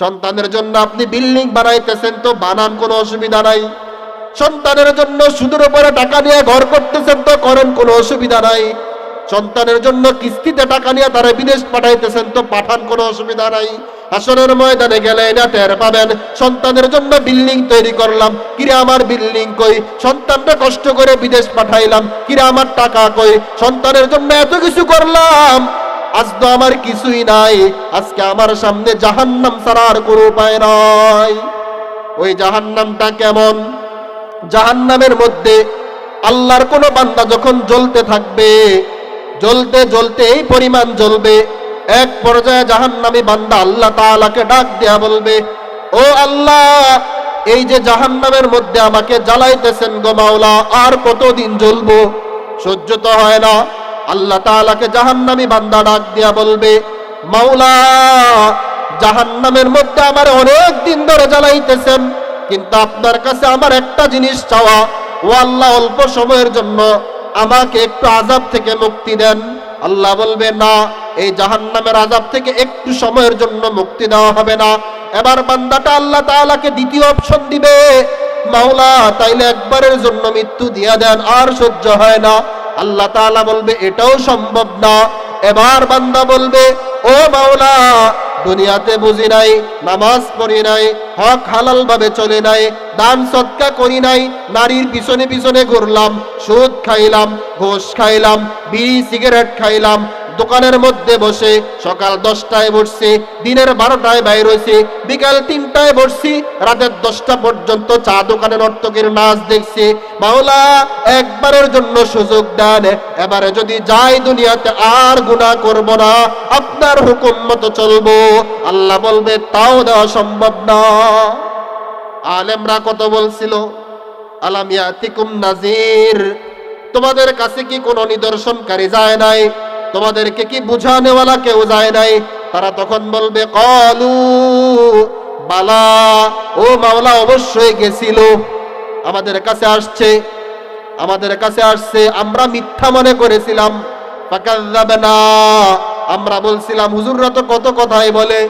সন্তানের জন্য আপনি বিল্ডিং বানাইতেছেন তো বানান কোনো অসুবিধা নাই। সন্তানের জন্য সুদের উপরে টাকা নিয়ে ঘর করতেছেন তো করেন কোনো অসুবিধা নাই। সন্তানের জন্য কিস্তিতে টাকা নিয়ে তারা বিদেশ পাঠাইতেছেন তো পাঠান কোনো অসুবিধা নাই। আসনের ময়দানে গেলে না টের পাবেন, সন্তানের জন্য বিল্ডিং তৈরি করলাম কিরে আমার বিল্ডিং কই? সন্তানটা কষ্ট করে বিদেশ পাঠাইলাম কিরে আমার টাকা কই? সন্তানের জন্য এত কিছু করলাম আজ তো আমার কিছুই নাই। আজকে আমার সামনে জাহান্নাম ছাড়া আর কোনো উপায় নাই। ওই জাহান্নামটা কেমন? জাহান্নামের মধ্যে আল্লাহর কোন বান্দা যখন জ্বলতে থাকবে, জ্বলতে জ্বলতে এই পরিমাণ জ্বলবে, এক পর্যায়ে জাহান্নামী বান্দা আল্লাহ তাআলাকে ডাক দেয়া বলবে, ও আল্লাহ, এই যে জাহান্নামের মধ্যে আমাকে জ্বালাইতেছেন গো মাওলা, আর কতদিন জ্বলবো? সহ্য তো হয় না। আল্লাহ তাআলাকে জাহান্নামী বান্দা ডাক দিয়া বলবে, মাওলা, জাহান্নামের মধ্যে আমার অনেক দিন ধরে জ্বালাইতেছেন, কিন্তু আপনার কাছে আমার একটা জিনিস চাওয়া। ও আল্লাহ, অল্প সময়ের জন্য আমাকে একটু আজাব থেকে মুক্তি দেন। আল্লাহ বলবে, না, এই জাহান্নামের আজাব থেকে একটু সময়ের জন্য মুক্তি দেওয়া হবে না। এবার বান্দাটা আল্লাহ তাআলাকে দ্বিতীয় অপশন দিবে, মাওলা, তাইলে একবারের জন্য মৃত্যু দিয়া দেন, আর সহ্য হয় না। আল্লাহ তাআলা বলবে, এটাও সম্ভব না। এবার বান্দা বলবে, ও মাওলা, দুনিয়াতে বুঝি নাই, নামাজ পড়ি নাই, হক হালাল ভাবে চলে নাই, দান সৎকা করি নাই, নারীর পিছনে পিছনে ঘুরলাম, সুদ খাইলাম, ঘোষ খাইলাম, বিড়ি, সিগারেট খাইলাম দোকানের মধ্যে বসে সকাল দশটায় বসছি, দিনের বারোটায় বাইর হয়েছি, বিকাল তিনটায় বসছি, রাতের দশটা পর্যন্ত চা দোকানে নর্তকের নাচ দেখছি। মাওলা, একবারের জন্য সুযোগ দেন, এবারে যদি যাই দুনিয়াতে আর গুনাহ করব না, আপনার হুকুম মতো চলবো। আল্লাহ বলবে, তাও দেওয়া সম্ভব না। আলেমরা কত বলছিল, আলাম ইয়াতিকুম নাজির? তোমাদের কাছে কি কোনো নিদর্শনকারী যায় নাই? তোমাদেরকে কি বুঝানেওয়ালা কেউ যায় নাই? তারা তখন বলবে, কলু, বালা, ও মাওলা, অবশ্যই গেছিল। আমাদের কাছে আসছে, আমাদের কাছে আসছে, আমরা মিথ্যা মনে করেছিলাম। আমরা বলছিলাম, হুজুররা তো কত কথাই বলে।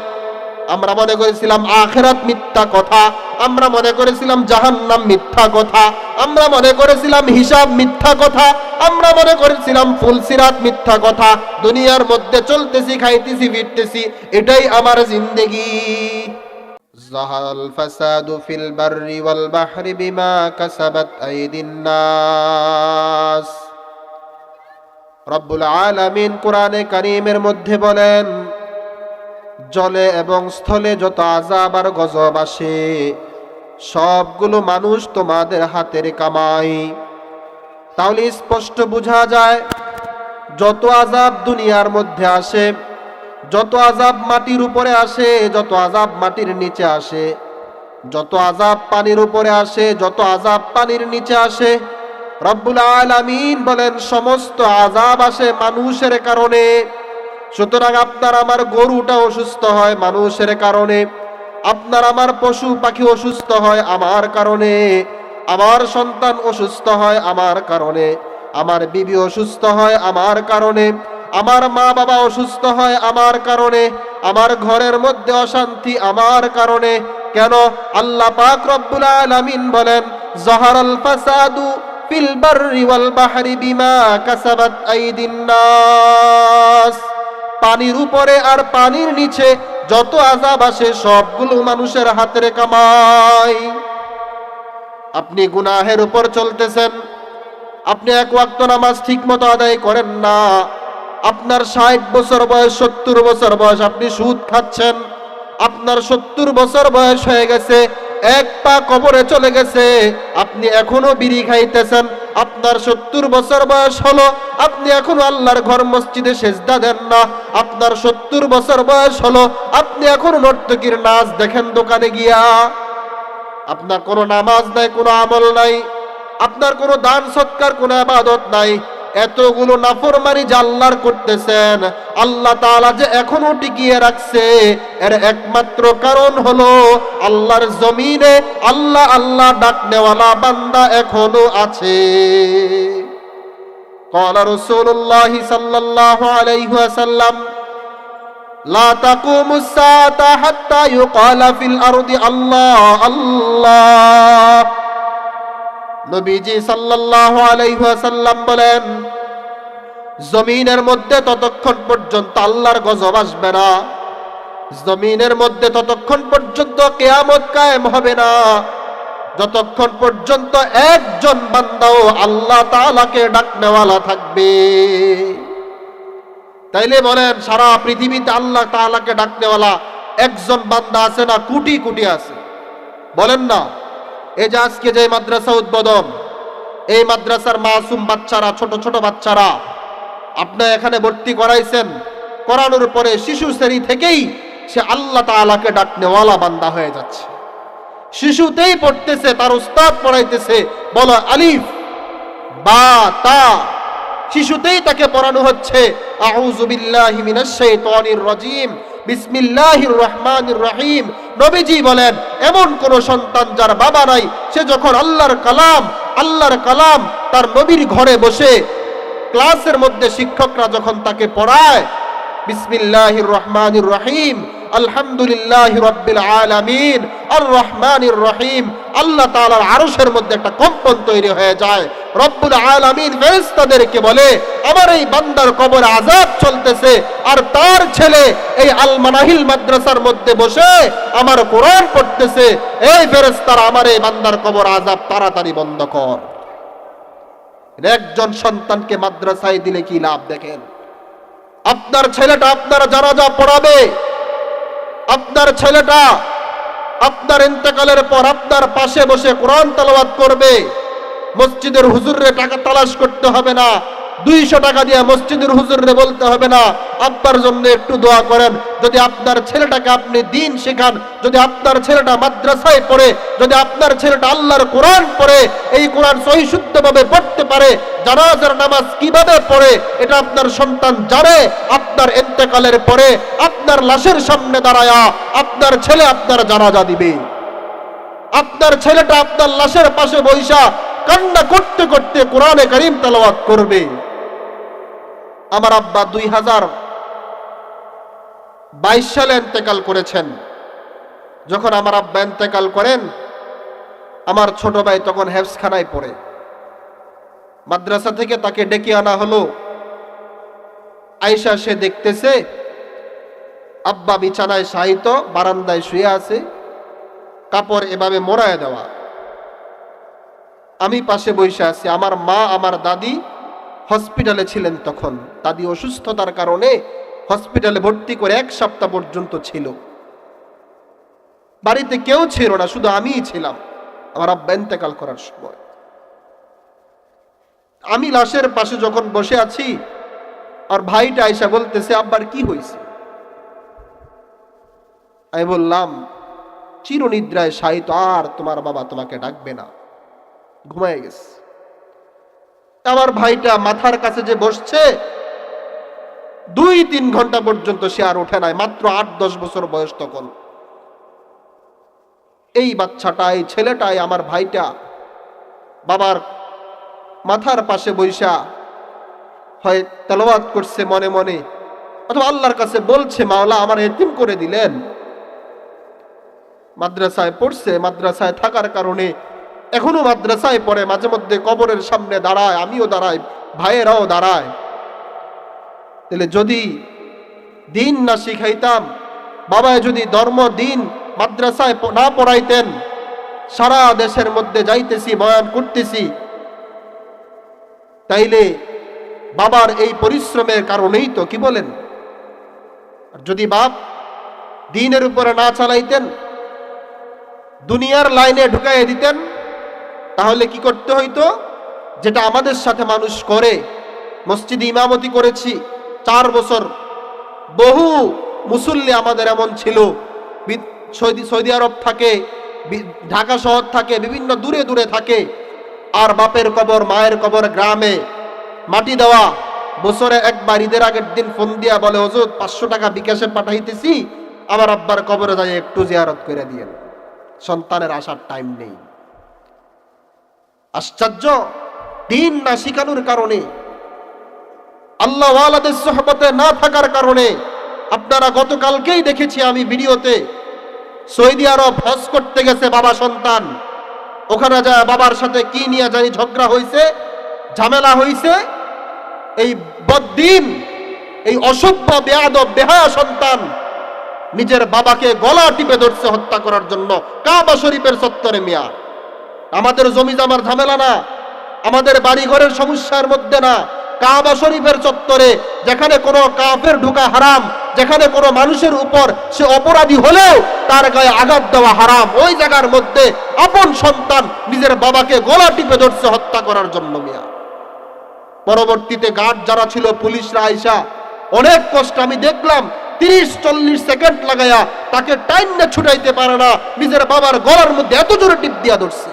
আমরা মনে করেছিলাম আখেরাত মিথ্যা কথা আমরা মনে করেছিলাম জাহান্নাম মিথ্যা কথা আমরা মনে করেছিলাম হিসাব মিথ্যা কথা আমরা মনে করেছিলাম ফুলসিরাত মিথ্যা কথা দুনিয়ার মধ্যে চলতেছি খাইতেছি ফিরতেছি এটাই আমার জিন্দেগি ظهر الفساد في البر والبحر بما كسبت أيدي الناس রব্বুল আলামিন কোরআনে কারীমের মধ্যে বলেন জলে এবং স্থলে যত আজাব আর গজব আসে, সবগুলো মানুষ তোমাদের হাতের কামাই। তাহলে স্পষ্ট বোঝা যায়, যত আজাব দুনিয়ার মধ্যে আসে, যত আজাব মাটির উপরে আসে, যত আজাব মাটির নিচে আসে, যত আজাব পানির উপরে আসে, যত আজাব পানির নিচে আসে, রব্বুল আলামিন বলেন, সমস্ত আজাব আসে মানুষের কারণে। সুতরাং আপনার আমার গরুটা অসুস্থ হয় মানুষের কারণে, আপনার আমার পশু পাখি অসুস্থ হয় আমার কারণে, আমার সন্তান অসুস্থ হয় আমার কারণে, আমার বিবি অসুস্থ হয় আমার কারণে, আমার মা বাবা অসুস্থ হয় আমার কারণে, আমার ঘরের মধ্যে অশান্তি আমার কারণে। কেন? আল্লাহ পাক রব্বুল আলামিন বলেন, জহরাল ফাসাদু ফিল বাররি ওয়াল বাহরি বিমা কাসাবাত আইদিন নাস। পানির উপরে আর পানির নিচে যত আজাব আসে সবগুলো মানুষের হাতের কামাই। আপনি গুনাহের উপর চলতেছেন। আপনি এক ওয়াক্ত নামাজ ঠিক মতো আদায় করেন না। আপনার ষাট বছর বয়স, সত্তর বছর বয়স আপনি সুদ খাচ্ছেন। আপনার সত্তর বছর বয়স হয়ে গেছে এক পা কবরে চলে গেছে। আপনি এখনও বিড়ি খাইতেছেন। আপনার সত্তর বছর বয়স হলো। আপনি এখনও আল্লাহর ঘর মসজিদে সেজদা দেন না। আপনার সত্তর বছর বয়স হলো। আপনি এখনও নর্তকীর নাচ দেখেন দোকানে গিয়া। আপনার কোনো নামাজ নাই, কোনো আমল নাই। আপনার কোনো দান সৎকার, কোনো আবাদত নাই। এতগুলো নাফরমানি যে আল্লাহর করতেছেন আল্লাহ তাআলা যে এখনো টিকিয়ে রাখছে এর একমাত্র কারণ হলো আল্লাহর জমিনে আল্লাহ আল্লাহ ডাকনেওয়ালা বান্দা এখনো আছে قال رسول الله صلى الله عليه وسلم لا تقوم الساعة حتى يقال في الأرض الله الله নবীজি সাল্লাল্লাহু আলাইহি ওয়াসাল্লাম বলেন, জমিনের মধ্যে ততক্ষণ পর্যন্ত আল্লাহর গজব আসবে না। জমিনের মধ্যে ততক্ষণ পর্যন্ত কেয়ামত কায়েম হবে না। যতক্ষণ পর্যন্ত একজন বান্দাও আল্লাহ তাআলাকে ডাকনেওয়ালা থাকবে। তাইলে বলেন, সারা পৃথিবীতে আল্লাহ তাআলাকে ডাকনেওয়ালা একজন বান্দা আছে না, কোটি কোটি আছে? বলেন না। এই যে মাদ্রাসা উদ্বোধন, এই মাদ্রাসার মাসুম বাচ্চারা, ছোট ছোট বাচ্চারা, আপনি এখানে ভর্তি করাইছেন, করানোর পরে শিশু শ্রেণি থেকেই সে আল্লাহ তাআলাকে ডাকনেওয়ালা বান্দা হয়ে যাচ্ছে। শিশুতেই পড়তেছে, তার উস্তাদ পড়াইতেছে, বলো আলিফ, বা, তা। শিশুতেই তাকে পড়ানো হচ্ছে। আউযু বিল্লাহি মিনাশ শাইতানির রাজিম। বিসমিল্লাহির রহমানির রহিম। নবীজি বলেন, এমন কোন সন্তান যার বাবা নাই, সে যখন আল্লাহর কালাম আল্লাহর কালাম তার নবীর ঘরে বসে ক্লাসের মধ্যে শিক্ষকরা যখন তাকে পড়ায়, বিসমিল্লাহির রহমানির রহিম আলহামদুলিল্লাহ রব্বিল আলামিন আর রহিম। আল্লাহ মধ্যে একটা কম্পন তৈরি হয়ে যায়। রব্বুল আলামিন বলে, আমার এই বান্দার কবর চলতেছে, আর তার ছেলে এই মাদ্রাসার মধ্যে বসে আমার কোরআন পড়তেছে। এই ফেরেশতারা আমার এই বান্দার কবর আযাব তাড়াতাড়ি বন্ধ কর। একজন সন্তানকে মাদ্রাসায় দিলে কি লাভ দেখেন? আপনার ছেলেটা আপনার জানাজা পড়াবে আপনার ছেলেটা আপনার ইন্তেকালের পর আপনার পাশে বসে কোরআন তালাবাদ করবে। মসজিদের হুজুরে টাকা তালাশ করতে হবে না। দুইশো টাকা দিয়ে মসজিদের হুজুরে বলতে হবে না, আপনার জন্য একটু দোয়া করেন। যদি আপনার ছেলেটাকে আপনি দিন শেখান, যদি আপনার ছেলেটা মাদ্রাসায় পড়ে, যদি আপনার ছেলেটা আল্লাহর কোরআন পড়ে, এই কোরআন সহিশুদ্ধভাবে পড়তে পারে, জানাজার নামাজ কীভাবে পড়ে, এটা আপনার সন্তান জানে, আপনার এন্তেকালের পরে আপনার লাশের সামনে দাঁড়ায়া আপনার ছেলে আপনার জানাজা দিবে। আপনার ছেলেটা আপনার লাশের পাশে বৈশা কান্না করতে করতে কোরআনে করিম তেলাওয়াত করবে। আমার আব্বা দুই হাজার বাইশ সালে এন্তেকাল করেছেন। যখন আমার আব্বা এন্তেকাল করেন, আমার ছোট ভাই তখন হেফসখানায় পড়ে। মাদ্রাসা থেকে তাকে ডেকে আনা হলো। আয়সা সে দেখতেছে, আব্বা বিছানায় শায়িত, বারান্দায় শুয়ে আছে, কাপড় এভাবে মোড়ায় দেওয়া। আমি পাশে বসে আছি, আমার মা, আমার দাদি হসপিটালে ছিলেন তখন। দাদি অসুস্থতার কারণে হসপিটালে ভর্তি করে এক সপ্তাহ পর্যন্ত ছিল। বাড়িতে কেউ ছিল না, শুধু আমিই ছিলাম। আমার আব্বা ইন্তেকাল করার সময়। আমি লাশের পাশে যখন বসে আছি, আর ভাইটা আইসা বলতেছে, আব্বার কি হয়েছে আমি বললাম, চিরনিদ্রায় শায়িত, আর তোমার বাবা তোমাকে ডাকবে না। ঘুমায় গেছে। আমার ভাইটা মাথার কাছে যে বসছে, দুই তিন ঘণ্টা পর্যন্ত সে আর ওঠে নাই, মাত্র আট দশ বছর বয়স তখন। এই বাচ্চাটা ছেলেটাই আমার ভাইটা, বাবার মাথার পাশে বৈশা, হয় তেলাওয়াত করছে মনে মনে, অথবা আল্লাহর কাছে বলছে, মাওলা, আমার এতিম করে দিলেন। মাদ্রাসায় পড়ছে, মাদ্রাসায় থাকার কারণে এখনও মাদ্রাসায় পড়ে, মাঝে মধ্যে কবরের সামনে দাঁড়ায়, আমিও দাঁড়াই, ভাইয়েরাও দাঁড়ায়। তাহলে যদি দিন না শিখাইতাম, বাবায় যদি ধর্ম দিন মাদ্রাসায় না পড়াইতেন, সারা দেশের মধ্যে যাইতেছি, বয়ান করতেছি, তাইলে বাবার এই পরিশ্রমের কারণেই তো, কি বলেন? যদি বাপ দিনের উপরে না চালাইতেন, দুনিয়ার লাইনে ঢুকাইয়ে দিতেন তাহলে কি করতে হইতো? যেটা আমাদের সাথে মানুষ করে, মসজিদে ইমামতি করেছি, চার বছর। বহু মুসল্লি আমাদের এমন ছিল। সৌদি আরব থাকে ঢাকা শহর থাকে, বিভিন্ন দূরে দূরে থাকে। আর বাপের কবর, মায়ের কবর গ্রামে মাটি দেওয়া। বছরে একবার ঈদের আগের দিন ফোন দিয়া বলে, হজুর, পাঁচশো টাকা বিকাশে পাঠাইতেছি। আমার আব্বার কবরে যাই একটু জিয়ারত করে দিয়েন। সন্তানের আসার টাইম নেই। আশ্চর্য। দিন না শিখানোর কারণে আল্লাহ ওয়ালাদের সহবতে না থাকার কারণে, আপনারা গতকালকেই দেখেছি আমি ভিডিওতে সৌদি আরব হজ করতে গেছে বাবা সন্তান। ওখানে যায় বাবার সাথে কি নিয়ে জানি ঝগড়া হয়েছে ঝামেলা হয়েছে এই বদ্দিন, এই অসভ্য, বেয়াদব, বেহায়া সন্তান নিজের বাবাকে গলা টিপে ধরছে হত্যা করার জন্য। কাবা শরীফের সত্তরে মিয়া আমাদের জমি জামার ঝামেলা না, আমাদের বাড়ি ঘরের সমস্যার মধ্যে না, কাবা শরীফের চত্বরে যেখানে কোনো কাফের ঢুকা হারাম, যেখানে কোনো মানুষের উপর সে অপরাধী হলেও তার গায়ে আঘাত দেওয়া হারাম, ওই জায়গার মধ্যে আপন সন্তান নিজের বাবাকে গলা টিপে ধরছে হত্যা করার জন্য মিয়া। পরবর্তীতে গার্ড যারা ছিল, পুলিশরা আইসা, অনেক কষ্ট আমি দেখলাম, তিরিশ, চল্লিশ সেকেন্ড লাগাইয়া তাকে টাইম না ছুটাইতে পারে না, নিজের বাবার গলার মধ্যে এত জোরে টিপ দিয়া ধরছে।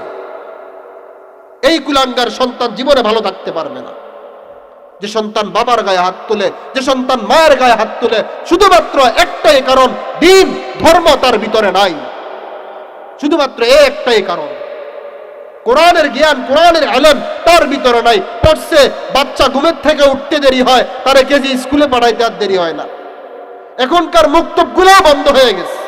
এই কুলাঙ্গার সন্তান জীবনে ভালো থাকতে পারবে না। যে সন্তান বাবার গায়ে হাত তুলে, যে সন্তান মায়ের গায়ে হাত তুলে, শুধুমাত্র একটাই কারণ, দিন, ধর্ম তার ভিতরে নাই। শুধুমাত্র একটাই কারণ। কোরআনের জ্ঞান, কোরআনের আলেম তার ভিতরে নাই। পড়ছে বাচ্চা ঘুমের থেকে উঠতে দেরি হয়, তারে কেজি স্কুলে পাঠাইতে আর দেরি হয় না। এখনকার মুক্তবগুলো বন্ধ হয়ে গেছে।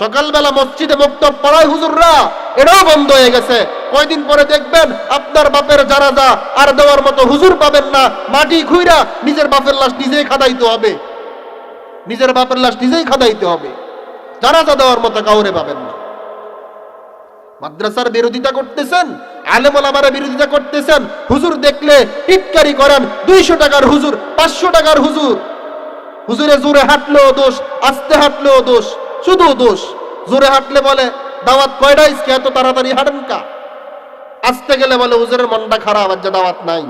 সকালবেলা মসজিদে মুক্তব পড়ায় হুজুররা, এটাও বন্ধ হয়ে গেছে। কয়দিন পরে দেখবেন আপনার বাপের জানাজা আর দেওয়ার মতো হুজুর পাবেন না। মাটি খুইরা নিজের বাপের লাশ নিজেই খাদাইতে হবে। নিজের বাপের লাশ নিজেই খাদাইতে হবে। জানাজা দেওয়ার মতো কাউরে পাবেন না। মাদ্রাসার বিরোধিতা করতেছেন আলেম ওলামারা বিরোধিতা করতেছেন। হুজুর দেখলে টিটকারি করেন, দুইশো টাকার হুজুর, পাঁচশো টাকার হুজুর। হুজুরে জোরে হাঁটলেও দোষ, আস্তে হাঁটলেও দোষ। শুধু দোষ। জোরে হাঁটলে বলে, দাওয়াত কয়টা ইসকে এত তাড়াতাড়ি হাঁটেন কা? আসতে গেলে বলে উজুরের মনটা খারাপ আর যে দাওয়াত নাই।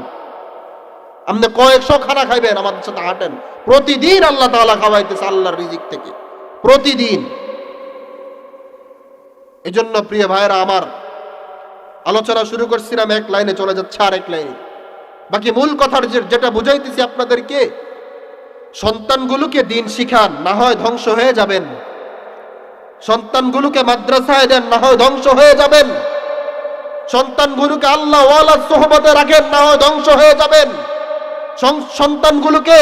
আপনি কয়েকশো খানা খাইবেন, আমাদের সাথে হাঁটেন। প্রতিদিন আল্লাহ তাআলা খাওয়াইতেছে আল্লাহর রিজিক থেকে। প্রতিদিন। এজন্য প্রিয় ভাইরা আমার আলোচনা শুরু করছিলাম এক লাইনে চলে যাচ্ছে আর এক লাইনে। বাকি মূল কথার যেটা বুঝাইতেছি আপনাদেরকে, সন্তানগুলোকে দিন শিখান, না হয় ধ্বংস হয়ে যাবেন। সন্তানগুলোকে মাদ্রাসায় দেন না হয় ধ্বংস হয়ে যাবেন। সন্তানগুলোকে আল্লাহ ওয়ালা সোহবতে রাখেন না হয় ধ্বংস হয়ে যাবেন। সন্তানগুলোকে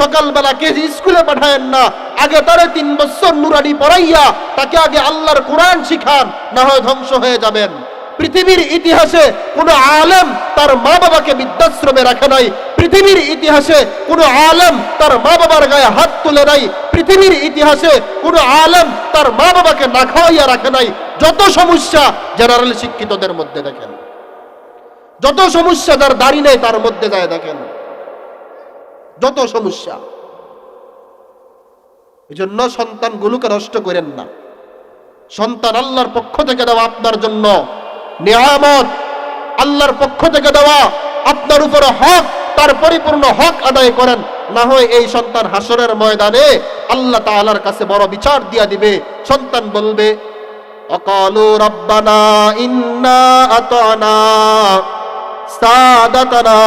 সকালবেলা কেজি স্কুলে পাঠায়েন না। আগে তারে তিন বছর নুরানি পড়াইয়া তাকে আগে আল্লাহর কোরআন শিখান না হয় ধ্বংস হয়ে যাবেন। পৃথিবীর ইতিহাসে কোনো আলেম তার মা বাবাকে বৃদ্ধাশ্রমে রাখে নাই। পৃথিবীর ইতিহাসে কোনো আলেম তার মা বাবার গায়ে হাত তুলে নাই। পৃথিবীর ইতিহাসে কোনো আলেম তার মা বাবাকে না খাওয়াইয়া রাখে নাই। যত সমস্যা জেনারেল শিক্ষিতদের মধ্যে দেখেন। যত সমস্যা যার দাড়ি নেই তার মধ্যে যায় দেখেন। যত সমস্যা। এই জন্য সন্তানগুলোকে নষ্ট করেন না। সন্তান আল্লাহর পক্ষ থেকে দেওয়া আপনার জন্য নিয়ামত। আল্লাহর পক্ষ থেকে দেওয়া আপনার উপরে হক। তার পরিপূর্ণ হক আদায় করেন, না হয় এই সন্তান হাসরের ময়দানে আল্লাহ তাআলার কাছে বড় বিচার দিয়া দিবে। সন্তান বলবে, অকালু রব্বানা ইন্না আতানা সাদাতানা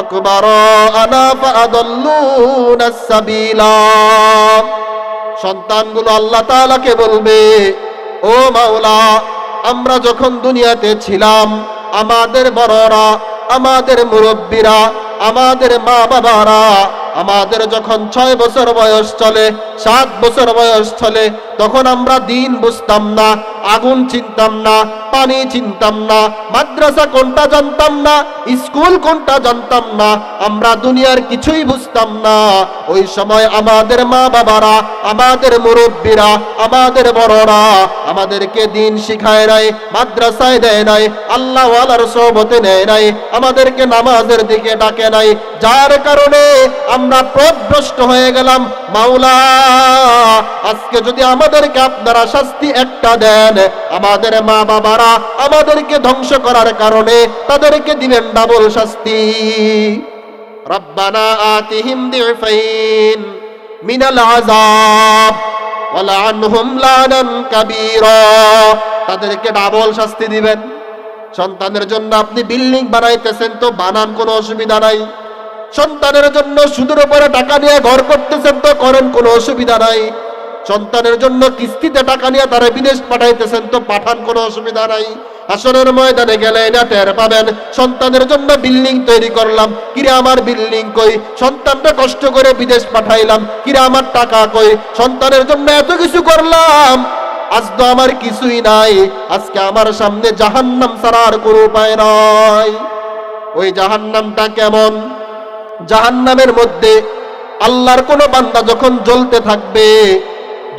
আকবারানা ফাআদাল্লুনা সাবিলা। সন্তানগুলো আল্লাহ তাআলাকে বলবে, ও মাওলা, আমরা যখন দুনিয়াতে ছিলাম, আমাদের বড়রা আমাদের মুরব্বীরা আমাদের মা বাবারা আমাদের যখন ছয় বছর বয়স চলে, সাত বছর বয়স চলে, তখন আমরা দিন বুঝতাম না, আগুন চিনতাম না, পানি চিনতাম না, মাদ্রাসা কোনটা জানতাম না, স্কুল কোনটা জানতাম না, আমরা দুনিয়ার কিছুই বুঝতাম না। ওই সময় আমাদের মা বাবারা আমাদের মুরব্বীরা, আমাদের বড়রা আমাদেরকে দিন শিখায় নাই, মাদ্রাসায় দেয় নাই আল্লাহ ওয়ালার সোবতে নেয় নাই, আমাদেরকে নামাজের দিকে ডাকে নাই, যার কারণে আমরা পথভ্রষ্ট হয়ে গেলাম, মাওলা, আজকে যদি আমাদেরকে আপনারা শাস্তি একটা দেন, আমাদের মা বাবারা আমাদেরকে ধ্বংস করার কারণে তাদেরকে দিবেন ডাবল শাস্তি। রব্বানা আতিহিম দিফাইন মিনাল আযাব, ওয়ালআনহুম লানান কাবীরা। তাদেরকে ডাবল শাস্তি দিবেন। সন্তানের জন্য আপনি বিল্ডিং বানাইতেছেন তো বানান কোনো অসুবিধা নাই। সন্তানের জন্য সুদের উপরে টাকা নিয়ে ঘর করতেছেন তো করেন কোনো অসুবিধা নাই। সন্তানের জন্য কিস্তিতে টাকা নিয়ে তারা বিদেশ পাঠাইতেছেন তো পাঠান কোনো অসুবিধা নাই। আসনের ময়দানে গেলে না টের পাবেন। সন্তানের জন্য বিল্ডিং তৈরি করলাম। কিরে আমার বিল্ডিং কই? সন্তানটা কষ্ট করে বিদেশ পাঠাইলাম। কিরে আমার টাকা কই? সন্তানের জন্য এত কিছু করলাম। আজ তো আমার কিছুই নাই। আজকে আমার সামনে জাহান্নাম আর কোনো উপায় নাই। ওই জাহান্নামটা কেমন? জাহান্নামের মধ্যে আল্লাহর কোন বান্দা যখন জ্বলতে থাকবে,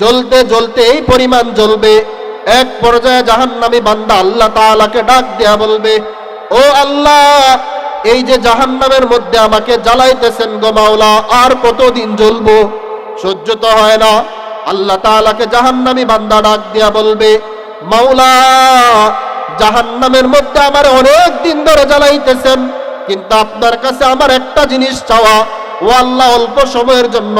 জ্বলতে জ্বলতে এই পরিমাণ জ্বলবে, এক পর্যায়ে জাহান্নামী বান্দা আল্লাহ তাআলাকে ডাক দেয়া বলবে, ও আল্লাহ, এই যে জাহান্নামের মধ্যে আমাকে জ্বালাইতেছেন গো মাওলা, আর কতদিন জ্বলবো? সহ্য তো হয় না। আল্লাহ তাআলাকে জাহান্নামী বান্দা ডাক দেয়া বলবে, মাওলা, জাহান্নামের মধ্যে আমার অনেক দিন ধরে জ্বালাইতেছেন কিন্তু আপনার কাছে আমার একটা জিনিস চাওয়া, ও আল্লাহ অল্প সময়ের জন্য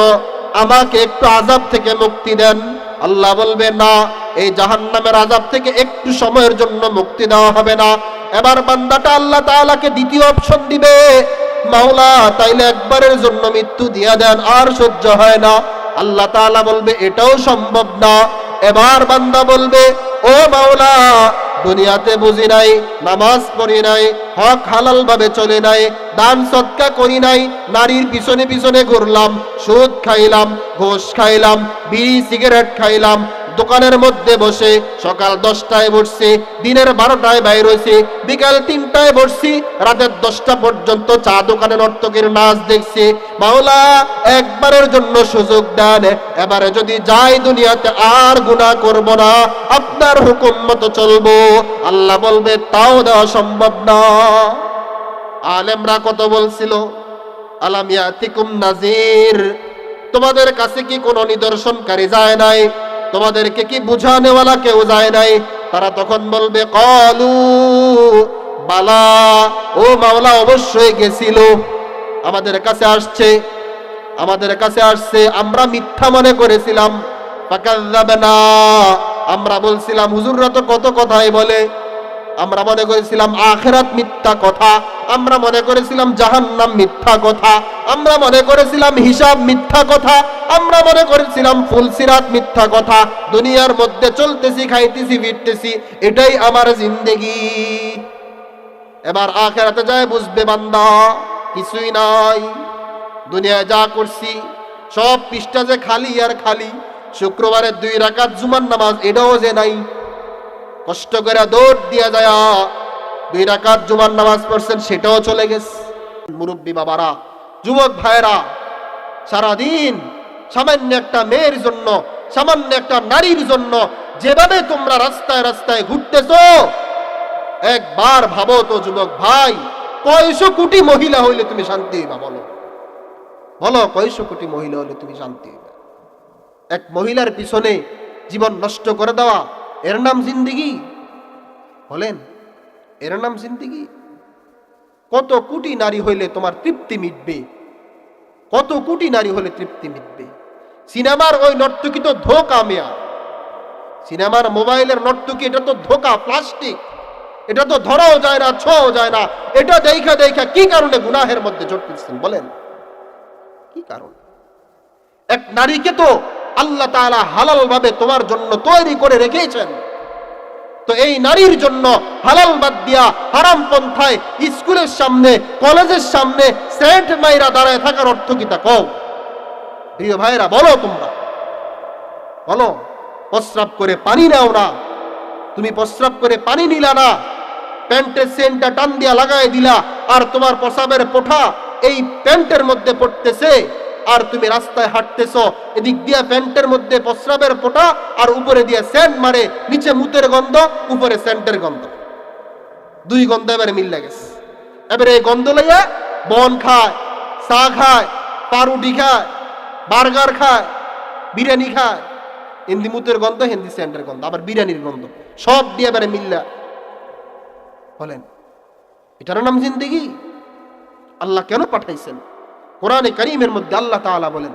আমাকে একটু আজাব থেকে মুক্তি দেন। আল্লাহ বলবে, না, এই জাহান্নামের আজাব থেকে একটু সময়ের জন্য মুক্তি দেওয়া হবে না। এবার বান্দাটা আল্লাহ তাআলাকে দ্বিতীয় অপশন দিবে। মাওলা, তাইলে একবারের জন্য মৃত্যু দিয়া দেন, আর সহ্য হয় না। আল্লাহ তাআলা বলবে, এটাও সম্ভব না। এবার বান্দা বলবে, ও মাওলা দুনিয়াতে বুঝি নাই, নামাজ পড়ি নাই, হক হালাল ভাবে চলে নাই, দান সৎকা করি নাই, নারীর পিছনে পিছনে ঘুরলাম, সুদ খাইলাম, ঘোষ খাইলাম, বিড়ি, সিগারেট খাইলাম দোকানের মধ্যে বসে সকাল দশটায় বসছি, দিনের বারোটায় বাইর হয়েছি, বিকাল তিনটায় বসছি, রাতের দশটা পর্যন্ত চা দোকানে নর্তকের নাচ দেখছি। মাওলা, একবারের জন্য সুযোগ দেন। এবারে যদি যাই দুনিয়াতে আর গুনাহ করব না, আপনার হুকুম মতো চলবো। আল্লাহ বলবে, তাও দেওয়া সম্ভব না। আলেমরা কত বলছিল আলামিয়াতিকুম নাজির তোমাদের কাছে কি কোনো নিদর্শনকারী যায় নাই? তোমাদেরকে কি বুঝানেওয়ালা কেউ যায় নাই? তারা তখন বলবে, কলু, বালা, ও মাওলা, অবশ্যই গেছিল। আমাদের কাছে আসছে, আমাদের কাছে আসছে, আমরা মিথ্যা মনে করেছিলাম। আমরা বলছিলাম, হুজুররা তো কত কথাই বলে। আমরা মনে করেছিলাম আখেরাত মিথ্যা কথা, আমরা মনে করেছিলাম জাহান্নাম মিথ্যা কথা, আমরা মনে করেছিলাম হিসাব মিথ্যা কথা, আমরা মনে করেছিলাম ফুলসিরাত মিথ্যা কথা, দুনিয়ার মধ্যে চলতেছি, খাইতেছি, ফিরতেছি, এটাই আমার জিন্দেগি। এবার আখেরাতে যায়, বুঝবে বান্দা, কিছুই নাই, দুনিয়ায় যা করছি, সব পৃষ্ঠা যে খালি আর খালি, শুক্রবারের দুই রাকাত জুমার নামাজ, এটাও যে নাই কষ্ট করে দৌড় দিয়া যায়। দুই রাকাত জুমার নামাজ পড়ছেন, সেটাও চলে গেছে। মুরব্বী বাবারা, যুবক ভাইরা সারাদিন সামান্য একটা মেয়ের জন্য, সামান্য একটা নারীর জন্য যেভাবে তোমরা রাস্তায় রাস্তায় ঘুরতেছো, একবার ভাবো তো যুবক ভাই, কয়শো কোটি মহিলা হইলে তুমি শান্তি হইবা বলো? বলো, কয়শো কোটি মহিলা হইলে তুমি শান্তি হইবা? এক মহিলার পিছনে জীবন নষ্ট করে দেওয়া এর নাম জিন্দিগি। বলেন, এর নাম জিন্দিগি। কত কোটি নারী হইলে তোমার তৃপ্তি মিটবে? কত কোটি নারী হলে তৃপ্তি মিটবে? সিনেমার ওই নর্তকী তো ধোকা মেয়া। সিনেমার মোবাইলের নর্তকী, এটা তো ধোকা, প্লাস্টিক। এটা তো ধরাও যায় না, ছোঁয়াও যায় না। এটা দেখা দেখা কি কারণে গুনাহের মধ্যে জড়তেছেন বলেন? কি কারণ? এক নারীকে তো আল্লাহ তাআলা হালাল ভাবে তোমার জন্য তৈরি করে রেখেছেন। তো এই নারীর জন্য হালাল বাদ দিয়া হারাম পন্থায় স্কুলের সামনে, কলেজের সামনে সেন্ট মাইরা দাঁড়ায় থাকার অর্থ কি তা কও? প্রিয় ভাইরা বলো তোমরা। বলো, প্রস্রাব করে পানি নাও না। তুমি প্রস্রাব করে পানি নিলা না। প্যান্টের সেন্টটা টান দিয়া লাগাই দিলা, আর তোমার প্রসাবের পোঠা এই প্যান্টের মধ্যে পড়তেছে। আর তুমি রাস্তায় হাঁটতেছ, এদিক দিয়া প্যান্টের মধ্যে প্রস্রাবের পোটা আর উপরে দিয়া সেন্ট মারে, নিচে মুতের গন্ধ, উপরে সেন্টের গন্ধ। দুই গন্ধ এবারে মিল গেছে। এবারে এই গন্ধ লইয়া বন খায়, চা খায়, পাউরুটি খায়, বার্গার খায়, বিরিয়ানি খায়। হিন্দি মুতের গন্ধ, হিন্দি সেন্টের গন্ধ, আবার বিরিয়ানির গন্ধ। সব দিয়ে এবারে মিল্লা বলেন এটার নাম জিন্দিগি? আল্লাহ কেন পাঠাইছেন? কোরআনে করিমের মধ্যে আল্লাহ তাআলা বলেন,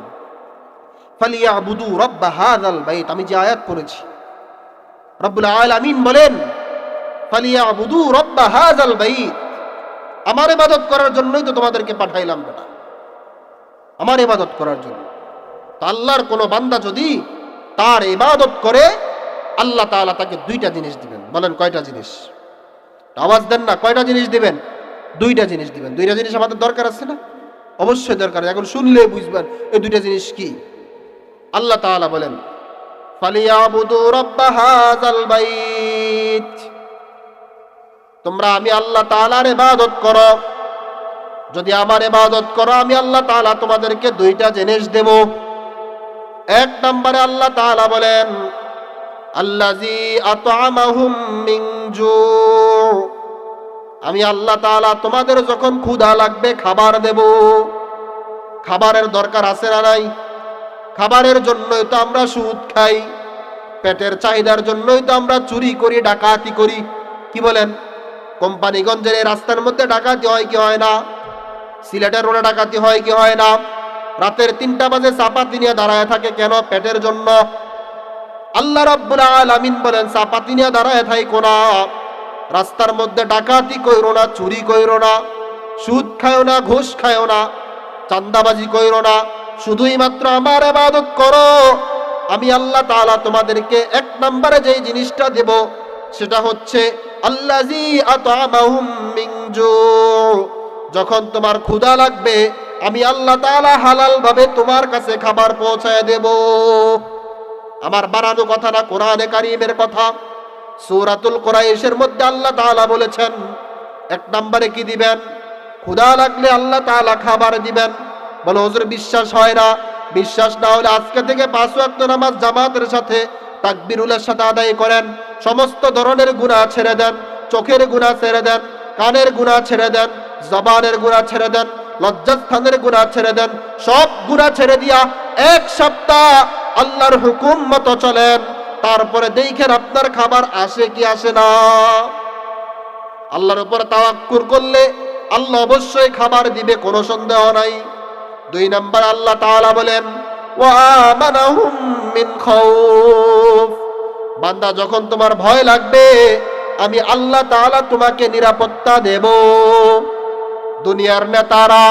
ফালিয়াবুদু রব্ব হাযাল বাইত আমি যে আয়াত পড়েছি। রব্বুল আলামিন বলেন, ফালিয়াবুদু রব্ব হাযাল বাইত আমার ইবাদত করার জন্যই তো তোমাদেরকে পাঠাইলাম বেটা। আমার ইবাদত করার জন্য। তো আল্লাহর কোনো বান্দা যদি তার ইবাদত করে, আল্লাহ তাআলা তাকে দুইটা জিনিস দিবেন। বলেন কয়টা জিনিস? আওয়াজ দেন না, কয়টা জিনিস দিবেন? দুইটা জিনিস দিবেন। দুইটা জিনিস আমাদের দরকার আছে না? অবশ্যই দরকার। এখন শুনলে বুঝবেন এই দুইটা জিনিস কি। আল্লাহ তাআলা বলেন তোমরা আমি আল্লাহ তাআলার ইবাদত করো। যদি আমার ইবাদত করো, আমি আল্লাহ তালা তোমাদেরকে দুইটা জিনিস দেব। এক নম্বরে আল্লাহ তাআলা বলেন জু। আমি আল্লাহ তাআলা তোমাদের যখন ক্ষুধা লাগবে খাবার দেব। খাবারের দরকার আছে না নাই? খাবারের জন্যই তো আমরা সুদ খাই। পেটের চাহিদার জন্যই তো আমরা চুরি করি, ডাকাতি করি। কি বলেন? কোম্পানিগঞ্জের এই রাস্তার মধ্যে ডাকাতি হয় কি হয় না? সিলেটের রোডে ডাকাতি হয় কি হয় না? রাতের তিনটা বাজে চাপাতি নিয়ে দাঁড়ায় থাকে কেন পেটের জন্য? আল্লাহ রাব্বুল আলামিন বলেন, চাপাতি নিয়ে দাঁড়ায় থাই কোনা রাস্তার মধ্যে ডাকাতি কইরো না, চুরি কইরো না, সুদ খায়ও না, ঘুষ খায়ও না চান্দাবাজি কইরো না, শুধুই মাত্র আমার ইবাদত করো। আমি আল্লাহ তাআলা তোমাদেরকে এক নম্বরে যেই জিনিসটা দেব, সেটা হচ্ছে আল্লাজি আতআমাহুম মিন যখন তোমার ক্ষুধা লাগবে, আমি আল্লাহ তাআলা হালাল ভাবে তোমার কাছে খাবার পৌঁছায় দেব। আমার বানানো কথা না কোরআনে কারিমের কথা। সূরাতুল কুরাইশের মধ্যে আল্লাহ তাআলা বলেছেন, এক নম্বরে কি দিবেন? ক্ষুধা লাগলে আল্লাহ তাআলা খাবার দিবেন। বলে, হুজুর, বিশ্বাস হয় না? বিশ্বাস না হলে আজকে থেকে পাঁচ ওয়াক্ত নামাজ জামাতের সাথে তাকবিরুলের সাথে আদায় করেন। সমস্ত ধরনের গুনাহ ছেড়ে দেন, চোখের গুনাহ ছেড়ে দেন, কানের গুনাহ ছেড়ে দেন, জবানের গুনাহ ছেড়ে দেন, লজ্জাস্থানের গুনাহ ছেড়ে দেন, সব গুনাহ ছেড়ে দিয়া এক সপ্তাহ আল্লাহর হুকুম মতো চলেন। তারপরে দেখেন আপনার খাবার আসে কি আসে না। আল্লাহর উপর তাওয়াক্কুর করলে আল্লাহ অবশ্যই খাবার দিবে, কোনো সন্দেহ নাই। দুই নাম্বার আল্লাহ তাআলা বলেন ওয়ামানাহুম মিন খাউফ। বান্দা, যখন তোমার ভয় লাগবে, আমি আল্লাহ তাআলা তোমাকে নিরাপত্তা দেব। দুনিয়ার নেতারা,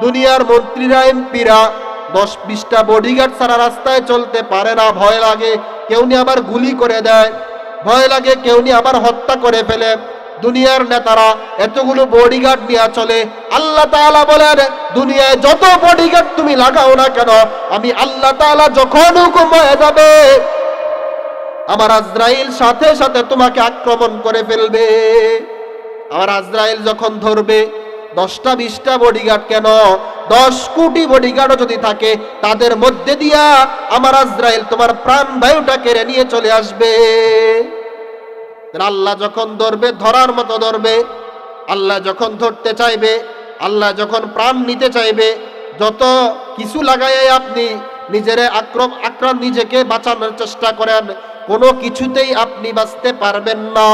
দুনিয়ার মন্ত্রীরা, এমপিরা দশ বিশটা বডিগার্ড সারা রাস্তায় চলতে পারে না, ভয় লাগে, কেউ নি আবার গুলি করে দেয়, ভয় লাগে, কেউ নি আবার হত্যা করে ফেলে। দুনিয়ার নেতারা এতগুলো বডিগার্ড নিয়ে চলে। আল্লাহ তাআলা বলেন, দুনিয়ায় যত বডিগার্ড তুমি লাগাও না কেন, আমি আল্লাহ তাআলা যখন হুকুম হয়ে যাবে, আমার আজরাইল সাথে সাথে তোমাকে আক্রমণ করে ফেলবে। আমার আজরাইল যখন ধরবে দশটা, বিশটা বডিগার্ড কেন? দশ কোটি বডিগার্ডও যদি থাকে, তাদের মধ্যে দিয়া আমার আজরাইল তোমার প্রাণ বায়ুটা কেড়ে নিয়ে চলে আসবে। আল্লাহ যখন ধরবে, ধরার মতো ধরবে, আল্লাহ যখন ধরতে চাইবে, আল্লাহ যখন প্রাণ নিতে চাইবে, যত কিছু লাগাই আপনি নিজের আক্রম আক্রাম নিজেকে বাঁচানোর চেষ্টা করেন, কোনো কিছুতেই আপনি বাঁচতে পারবেন না।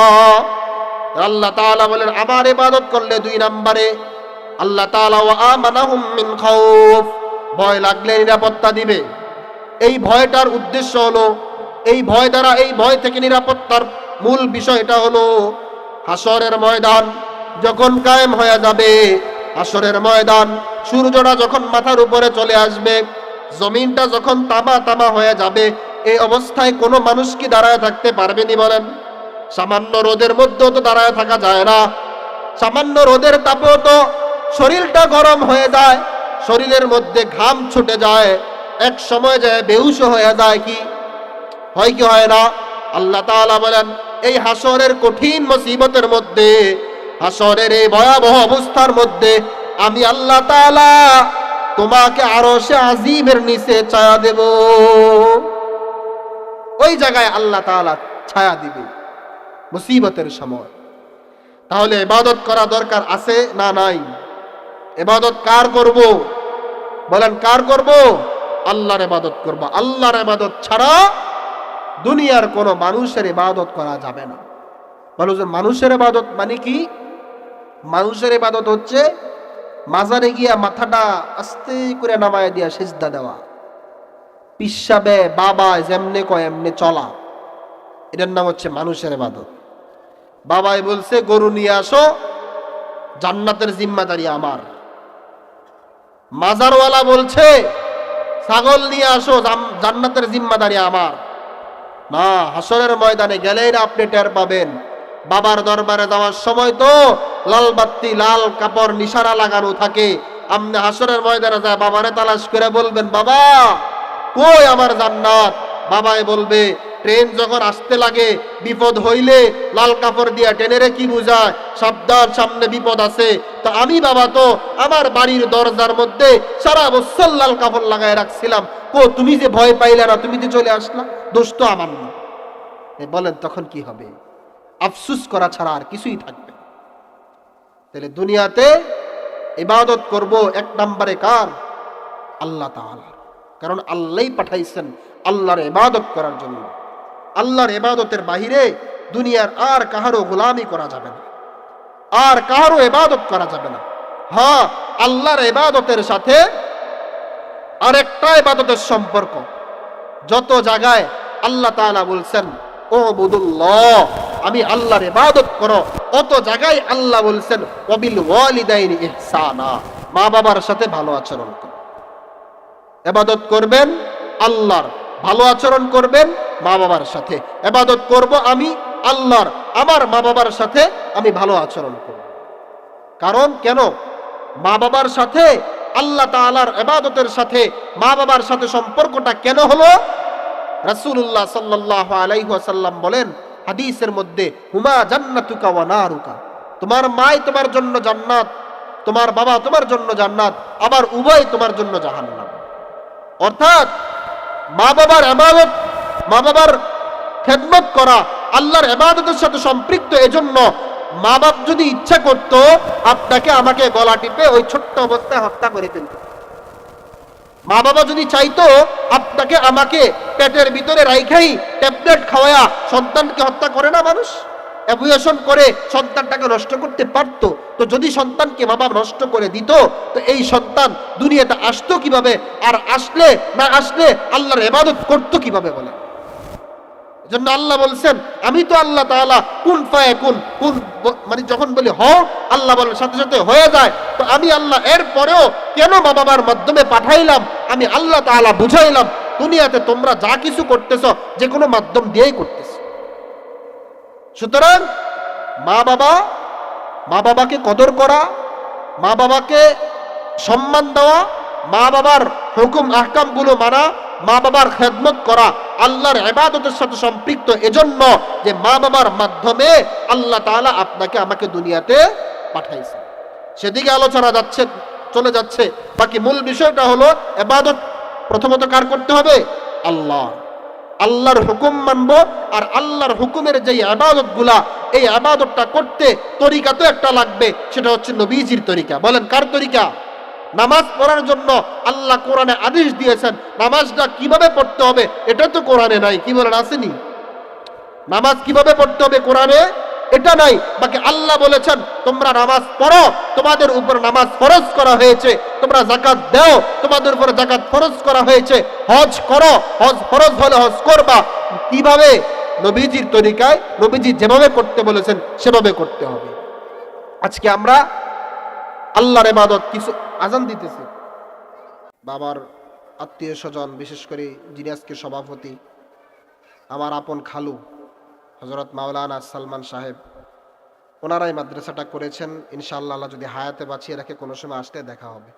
আল্লাহ তাআলা বলেন, আমার ইবাদত করলে দুই নম্বরে, আল্লাহ তাআলা ওয়া আমানাহুম মিন খাউফ। ভয় লাগলে নিরাপত্তা দিবে। এই ভয়টার উদ্দেশ্য হলো, এই ভয় দ্বারা, এই ভয় থেকে নিরাপত্তার মূল বিষয়টা হলো হাসরের ময়দান যখন কায়েম হয়ে যাবে। হাসরের ময়দান, সূর্যটা যখন মাথার উপরে চলে আসবে, জমিনটা যখন তামা তামা হয়ে যাবে, এই অবস্থায় কোনো মানুষ কি দাঁড়ায় থাকতে পারবেনি বলেন? সামান্য রোদের মধ্যেও তো দাঁড়ায় থাকা যায় না। সামান্য রোদের তাপেও তো শরীরটা গরম হয়ে যায়, শরীরের মধ্যে ঘাম ছুটে যায়, এক সময় যায় বেহুশ হয়ে যায় কি? হয় কি হয় না? আল্লাহ তাআলা বলেন, এই হাসরের কঠিন মুসিবতের মধ্যে, হাসরের এই ভয়াবহ অবস্থার মধ্যে আমি আল্লাহ তাআলা তোমাকে আরও সে আজিমের নিচে ছায়া দেব। ওই জায়গায় আল্লাহ তাআলা ছায়া দিবে। মুসিবতের সময়। তাহলে এবাদত করা দরকার আছে না নাই? এবাদত কার করব? বলেন, কার করব? আল্লাহর ইবাদত করব। আল্লাহর ইবাদত ছাড়া দুনিয়ার কোনো মানুষের ইবাদত করা যাবে না। মানুষের মানুষের ইবাদত মানে কি? মানুষের ইবাদত হচ্ছে মাজারে গিয়া মাথাটা আস্তে করে নামায় দিয়া সেজদা দেওয়া। পিসাবে বাবা যেমনে কয়, এমনে চলা। এটার নাম হচ্ছে মানুষের ইবাদত। বাবাই বলছে, গরু নিয়ে আসো, জান্নাতের জিম্মাদারি আমার। মাজারওয়ালা বলছে, ছাগল নিয়ে আসো জান্নাতের জিম্মাদারি আমার। না হাসরের ময়দানে গেলেই না আপনি টের পাবেন। বাবার দরবারে যাওয়ার সময় তো লাল বাত্তি লাল কাপড় নিশারা লাগানো থাকে। আপনি হাসরের ময়দানে যায় বাবারে তালাশ করে বলবেন, বাবা, কই আমার জান্নাত? বাবাই বলবে, ট্রেন যখন আসতে লাগে, বিপদ হইলে লাল কাপড় দিয়া টেনেরে কি বুঝায়? সাবধান, সামনে বিপদ আছে। তো আমি বাবা তো আমার বাড়ির দরজার মধ্যে সারা বছর লাল কাপড় লাগায় রাখছিলাম। ও তুমি যে ভয় পাইলে না, তুমি যে চলে আসলা, দোষ তো আমার না। বলেন, তখন কি হবে? আফসুস করা ছাড়া আর কিছুই থাকবে তাহলে দুনিয়াতে ইবাদত করব এক নম্বরে কার? আল্লাহ তাআলা। কারণ আল্লাহই পাঠাইছেন আল্লাহর ইবাদত করার জন্য। আল্লাহর ইবাদতের বাহিরে দুনিয়ার আর কাহারও গোলামি করা যাবে না। আর কাহারও ইবাদত করা যাবে না। হ্যাঁ আল্লাহর ইবাদতের সাথে আরেকটা ইবাদতের সম্পর্ক। যত জায়গায় আল্লাহ তাআলা বলছেন ও বুদুল্লাহ আমি আল্লাহর ইবাদত করো। অত জায়গায় আল্লাহ বলছেন ওয়াবিল ওয়ালিদাইনি ইহসানা। মা বাবার সাথে ভালো আচরণ করো। এবাদত করবেন আল্লাহর ভালো আচরণ করবেন মা বাবার সাথে। এবাদত করব আমি আল্লাহর, আমার মা বাবার সাথে আমি ভালো আচরণ করব। কারণ কেন? মা বাবার সাথে, আল্লাহ তাআলার এবাদতের সাথে মা বাবার সাথে সম্পর্কটা কেন হলো? রাসূলুল্লাহ সাল্লাল্লাহু আলাইহি ওয়াসাল্লাম বলেন, হাদিসের মধ্যে, হুমা জান্নাতুকা ওয়া নারুকা। তোমার মাই তোমার জন্য জান্নাত, তোমার বাবা তোমার জন্য জান্নাত, আবার উভয় তোমার জন্য জাহান্নাম। অর্থাৎ মা বাবার এবাদত মা বাবার খেদমত করা, আল্লাহর এবাদতের সাথে সম্পৃক্ত এজন্য মা বাপ যদি ইচ্ছা করত, আপনাকে আমাকে গলা টিপে ওই ছোট্ট অবস্থায় হত্যা করে ফেলত। মা বাবা যদি চাইতো, আপনাকে আমাকে পেটের ভিতরে রাইখাই ট্যাবলেট খাওয়া সন্তানকে হত্যা করে না মানুষ। অ্যাবুয়েশন করে সন্তানটাকে নষ্ট করতে পারত, তো যদি সন্তানকে বাবা নষ্ট করে দিত, তো এই সন্তান দুনিয়াতে আসতো কীভাবে? আর আসলে না আসলে আল্লাহর এবাদত করতো কীভাবে বলে জন্য আল্লাহ বলছেন, আমি তো আল্লাহ তাআলা কোন ফায়ে কুন কুন মানে যখন বলি হ, আল্লাহ বলেন সাথে সাথে হয়ে যায়। তো আমি আল্লাহ এর পরেও কেন মা বাবার মাধ্যমে পাঠাইলাম? আমি আল্লাহ তাআলা বুঝাইলাম, দুনিয়াতে তোমরা যা কিছু করতেছ যে কোনো মাধ্যম দিয়েই করতেছ। সুতরাং মা বাবা, মা বাবাকে কদর করা, মা বাবাকে সম্মান দেওয়া, মা বাবার হুকুম, আহকামগুলো মানা, মা বাবার খেদমত করা, আল্লাহর এবাদতের সাথে সম্পৃক্ত এজন্য যে মা বাবার মাধ্যমে আল্লাহ তাআলা আপনাকে, আমাকে দুনিয়াতে পাঠাইছে সেদিকে আলোচনা যাচ্ছে, চলে যাচ্ছে। বাকি মূল বিষয়টা হলো এবাদত প্রথমত কার করতে হবে? আল্লাহ। আল্লাহর হুকুম মানব আর আল্লাহর হুকুমের যে আবাদতগুলা এই আবাদতটা করতে তরিকা তো একটা লাগবে, সেটা হচ্ছে নবীজির তরিকা। বলেন, কার তরিকা? নামাজ পড়ার জন্য আল্লাহ কোরআনে আদেশ দিয়েছেন, নামাজটা কীভাবে পড়তে হবে? এটা তো কোরআনে নাই, কি বলেন, আসেনি? নামাজ কীভাবে পড়তে হবে কোরআনে? এটা নাই, বাকি আল্লাহ বলেছেন, তোমরা নামাজ পড়ো, তোমাদের উপর নামাজ ফরজ করা হয়েছে, তোমরা জাকাত দাও, তোমাদের উপর জাকাত ফরজ করা হয়েছে, হজ করো, হজ ফরজ হলে হজ করবা। কীভাবে? নবীজির তরিকায়, নবীজি যেভাবে করতে বলেছেন, সেভাবে করতে হবে। আজকে আমরা আল্লাহর ইবাদত কিছু আজান দিতেছি। বাবার আত্মীয় স্বজন, বিশেষ করে আজকে সভাপতি, আমার আপন খালু হজরত মাওলানা সালমান সাহেব, ওনারাই মাদ্রাসাটা করেছেন। ইনশাআল্লাহ যদি হায়াতে বাঁচিয়ে রাখে, কোনো সময় আসতে দেখা হবে।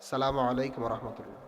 সালামু আলাইকুম রহমতুল্লাহ।